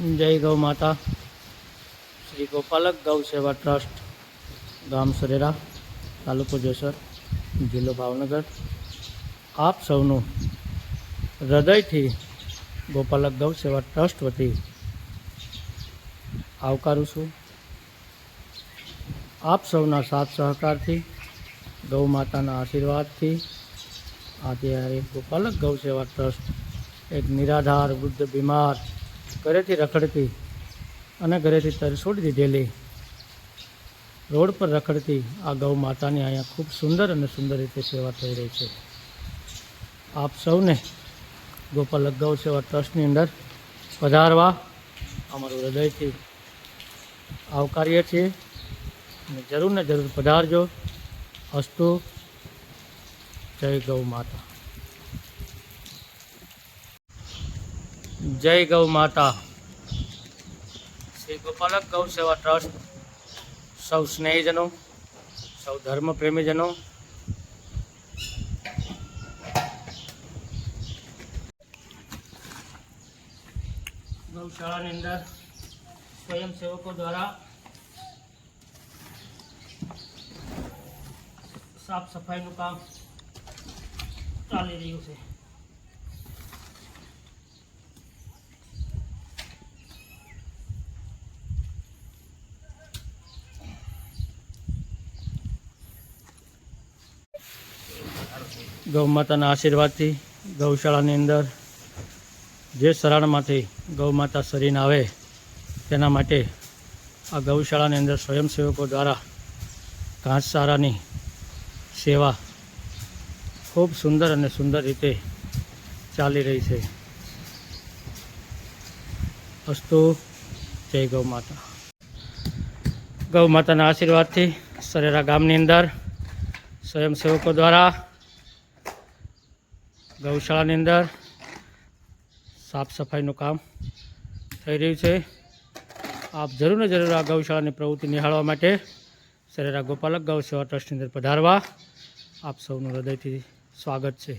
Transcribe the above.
જય ગૌ માતા. શ્રી ગોપાલક ગૌ સેવા ટ્રસ્ટ, ગામ સરેરા, તાલુકો જેસર, જિલ્લો ભાવનગર. આપ સૌનું હૃદયથી ગોપાલક ગૌ સેવા ટ્રસ્ટ વતી આવકારું છું. આપ સૌના સાથ સહકારથી, ગૌ માતાના આશીર્વાદથી આજે ગોપાલક ગૌ સેવા ટ્રસ્ટ એક નિરાધાર, વૃદ્ધ, બીમાર ઘરેથી રખડતી અને ઘરેથી તરસોડી દીધેલી રોડ પર રખડતી આ ગૌ માતાની અહીંયા ખૂબ સુંદર અને સુંદર રીતે સેવા થઈ રહી છે. આપ સૌને ગોપાલક ગૌ સેવા ટ્રસ્ટની અંદર પધારવા અમારું હૃદયથી આવકારીએ છીએ. અને જરૂર ને જરૂર પધારજો. અસ્તુ. જય ગૌ માતા. જય ગૌ માતા શ્રી ગોપાલક ગૌ સેવા ટ્રસ્ટ સૌ સ્નેહીજનો સૌ ધર્મ પ્રેમીજનો ગૌશાળાની અંદર સ્વયંસેવકો દ્વારા સાફ સફાઈનું કામ ચાલી રહ્યું છે ગૌ માતાના આશીર્વાદથી ગૌશાળાની અંદર જે સરાણમાંથી ગૌ માતા શરીને આવે તેના માટે આ ગૌશાળાની અંદર સ્વયંસેવકો દ્વારા ઘાસચારાની સેવા ખૂબ સુંદર અને સુંદર રીતે ચાલી રહી છે. અસ્તુ, જય ગૌ માતા. ગૌ માતાના આશીર્વાદથી સરેરા ગામની અંદર સ્વયંસેવકો દ્વારા ગૌશાળાની અંદર સાફ સફાઈનું કામ થઈ રહ્યું છે. આપ જરૂર ને જરૂર આ ગૌશાળાની પ્રવૃત્તિ નિહાળવા માટે સરેરા ગોપાલક ગૌ સેવા ટ્રસ્ટની અંદર પધારવા. આપ સૌનું હૃદયથી સ્વાગત છે.